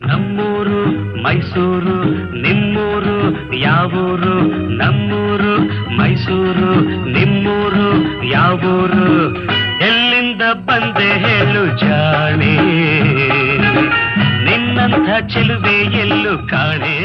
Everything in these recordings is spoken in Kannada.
ನಮ್ಮೂರು, ಮೈಸೂರು, ನಿಮ್ಮೂರು, ಯಾವೂರು, ನಮ್ಮೂರು, ಮೈಸೂರು, ನಿಮ್ಮೂರು, ಯಾವೂರು. ಎಲ್ಲಿಂದ ಬಂದೆ ಹೇಳು ಜಾಣೆ. ನಿನ್ನಂಥ ಚೆಲುವೆ ಎಲ್ಲು ಕಾಣೆ.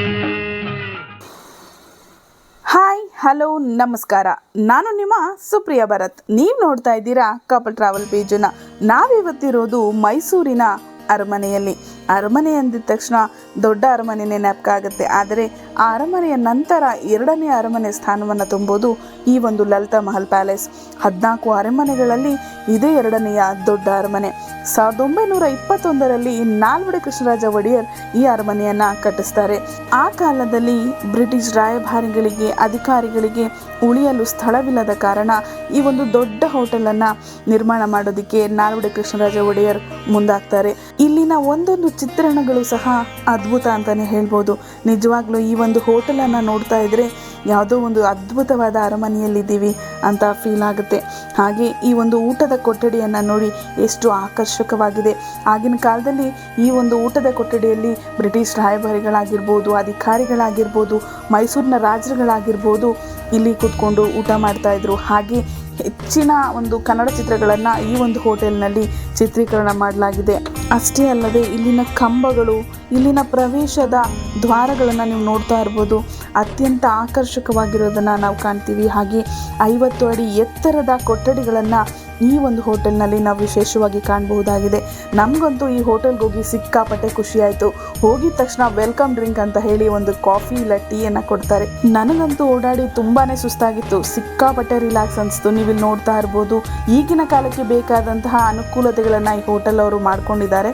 ಹಾಯ್, ಹಲೋ, ನಮಸ್ಕಾರ. ನಾನು ನಿಮ್ಮ ಸುಪ್ರಿಯಾ ಭರತ್. ನೀವು ನೋಡ್ತಾ ಇದ್ದೀರಾ ಕಪಲ್ ಟ್ರಾವೆಲ್ ಪೇಜನ್ನ. ನಾವಿವತ್ತಿರೋದು ಮೈಸೂರಿನ ಅರಮನೆಯಲ್ಲಿ. ಅರಮನೆ ಅಂದಿದ ತಕ್ಷಣ ದೊಡ್ಡ ಅರಮನೆ ನೆನಪಾಗುತ್ತೆ ಆದರೆ ಆ ಅರಮನೆಯ ನಂತರ ಎರಡನೇ ಅರಮನೆ ಸ್ಥಾನವನ್ನು ತುಂಬೋದು ಈ ಒಂದು ಲಲಿತಾ ಮಹಲ್ ಪ್ಯಾಲೇಸ್. ಹದಿನಾಲ್ಕು ಅರಮನೆಗಳಲ್ಲಿ ಇದೇ ಎರಡನೆಯ ದೊಡ್ಡ ಅರಮನೆ. ಸಾವಿರದ ಒಂಬೈನೂರ ಇಪ್ಪತ್ತೊಂದರಲ್ಲಿ ನಾಲ್ವಡಿ ಕೃಷ್ಣರಾಜ ಒಡೆಯರ್ ಈ ಅರಮನೆಯನ್ನು ಕಟ್ಟಿಸ್ತಾರೆ. ಆ ಕಾಲದಲ್ಲಿ ಬ್ರಿಟಿಷ್ ರಾಯಭಾರಿಗಳಿಗೆ, ಅಧಿಕಾರಿಗಳಿಗೆ ಉಳಿಯಲು ಸ್ಥಳವಿಲ್ಲದ ಕಾರಣ ಈ ಒಂದು ದೊಡ್ಡ ಹೋಟೆಲನ್ನು ನಿರ್ಮಾಣ ಮಾಡೋದಕ್ಕೆ ನಾಲ್ವಡಿ ಕೃಷ್ಣರಾಜ ಒಡೆಯರ್ ಮುಂದಾಗ್ತಾರೆ. ಇಲ್ಲಿನ ಒಂದೊಂದು ಚಿತ್ರಣಗಳು ಸಹ ಅದ್ಭುತ ಅಂತಲೇ ಹೇಳ್ಬೋದು. ನಿಜವಾಗ್ಲೂ ಈ ಒಂದು ಹೋಟೆಲನ್ನು ನೋಡ್ತಾ ಇದ್ದರೆ ಯಾವುದೋ ಒಂದು ಅದ್ಭುತವಾದ ಅರಮನೆಯಲ್ಲಿದ್ದೀವಿ ಅಂತ ಫೀಲ್ ಆಗುತ್ತೆ. ಹಾಗೆ ಈ ಒಂದು ಊಟದ ಕೊಠಡಿಯನ್ನು ನೋಡಿ ಎಷ್ಟು ಆಕರ್ಷಕವಾಗಿದೆ. ಆಗಿನ ಕಾಲದಲ್ಲಿ ಈ ಒಂದು ಊಟದ ಕೊಠಡಿಯಲ್ಲಿ ಬ್ರಿಟಿಷ್ ರಾಯಭಾರಿಗಳಾಗಿರ್ಬೋದು, ಅಧಿಕಾರಿಗಳಾಗಿರ್ಬೋದು, ಮೈಸೂರಿನ ರಾಜರುಗಳಾಗಿರ್ಬೋದು ಇಲ್ಲಿ ಕೂತ್ಕೊಂಡು ಊಟ ಮಾಡ್ತಾಯಿದ್ರು ಹಾಗೆ ಹೆಚ್ಚಿನ ಒಂದು ಕನ್ನಡ ಚಿತ್ರಗಳನ್ನು ಈ ಒಂದು ಹೋಟೆಲ್ನಲ್ಲಿ ಚಿತ್ರೀಕರಣ ಮಾಡಲಾಗಿದೆ. ಅಷ್ಟೇ ಅಲ್ಲದೆ ಇಲ್ಲಿನ ಕಂಬಗಳು, ಇಲ್ಲಿನ ಪ್ರವೇಶದ ದ್ವಾರಗಳನ್ನು ನೀವು ನೋಡ್ತಾ ಇರ್ಬೋದು. ಅತ್ಯಂತ ಆಕರ್ಷಕವಾಗಿರೋದನ್ನು ನಾವು ಕಾಣ್ತೀವಿ. ಹಾಗೆ ಐವತ್ತು ಅಡಿ ಎತ್ತರದ ಕೊಠಡಿಗಳನ್ನು ಈ ಒಂದು ಹೋಟೆಲ್ನಲ್ಲಿ ನಾವು ವಿಶೇಷವಾಗಿ ಕಾಣಬಹುದಾಗಿದೆ. ನಮಗಂತೂ ಈ ಹೋಟೆಲ್ಗೆ ಹೋಗಿ ಸಿಕ್ಕಾಪಟ್ಟೆ ಖುಷಿಯಾಯಿತು. ಹೋಗಿದ ತಕ್ಷಣ ವೆಲ್ಕಮ್ ಡ್ರಿಂಕ್ ಅಂತ ಹೇಳಿ ಒಂದು ಕಾಫಿ ಇಲ್ಲ ಟೀಯನ್ನು ಕೊಡ್ತಾರೆ. ನನಗಂತೂ ಓಡಾಡಿ ತುಂಬಾ ಸುಸ್ತಾಗಿತ್ತು. ಸಿಕ್ಕಾಪಟ್ಟೆ ರಿಲ್ಯಾಕ್ಸ್ ಅನಿಸ್ತು. ನೀವು ಇಲ್ಲಿ ನೋಡ್ತಾ ಇರ್ಬೋದು. ಈಗಿನ ಕಾಲಕ್ಕೆ ಬೇಕಾದಂತಹ ಅನುಕೂಲತೆಗಳನ್ನು ಈ ಹೋಟೆಲ್ ಅವರು ಮಾಡ್ಕೊಂಡಿದ್ದಾರೆ.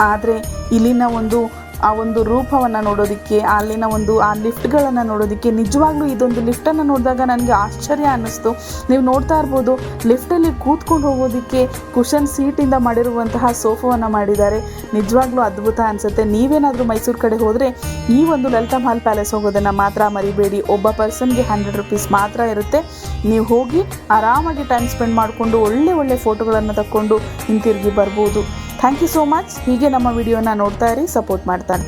ಆದರೆ ಇಲ್ಲಿನ ಒಂದು ಆ ಒಂದು ರೂಪವನ್ನು ನೋಡೋದಕ್ಕೆ, ಅಲ್ಲಿನ ಒಂದು ಆ ಲಿಫ್ಟ್ಗಳನ್ನು ನೋಡೋದಕ್ಕೆ, ನಿಜವಾಗ್ಲೂ ಇದೊಂದು ಲಿಫ್ಟನ್ನು ನೋಡಿದಾಗ ನನಗೆ ಆಶ್ಚರ್ಯ ಅನ್ನಿಸ್ತು. ನೀವು ನೋಡ್ತಾ ಇರ್ಬೋದು ಲಿಫ್ಟಲ್ಲಿ ಕೂತ್ಕೊಂಡು ಹೋಗೋದಕ್ಕೆ ಕುಷನ್ ಸೀಟಿಂದ ಮಾಡಿರುವಂತಹ ಸೋಫಾವನ್ನು ಮಾಡಿದ್ದಾರೆ. ನಿಜವಾಗ್ಲೂ ಅದ್ಭುತ ಅನಿಸುತ್ತೆ. ನೀವೇನಾದರೂ ಮೈಸೂರು ಕಡೆ ಹೋದರೆ ಈ ಒಂದು ಲಲಿತಾ ಮಹಲ್ ಪ್ಯಾಲೇಸ್ ಹೋಗೋದನ್ನು ಮಾತ್ರ ಮರಿಬೇಡಿ. ಒಬ್ಬ ಪರ್ಸನ್ಗೆ ಹಂಡ್ರೆಡ್ ರುಪೀಸ್ ಮಾತ್ರ ಇರುತ್ತೆ. ನೀವು ಹೋಗಿ ಆರಾಮಾಗಿ ಟೈಮ್ ಸ್ಪೆಂಡ್ ಮಾಡಿಕೊಂಡು ಒಳ್ಳೆ ಒಳ್ಳೆ ಫೋಟೋಗಳನ್ನು ತಕ್ಕೊಂಡು ಹಿಂತಿರುಗಿ ಬರ್ಬೋದು. ಥ್ಯಾಂಕ್ ಯು ಸೋ ಮಚ್ ಹೀಗೆ ನಮ್ಮ ವಿಡಿಯೋನ ನೋಡ್ತಾ ಇರಿ ಸಪೋರ್ಟ್ ಮಾಡ್ತಾರೆ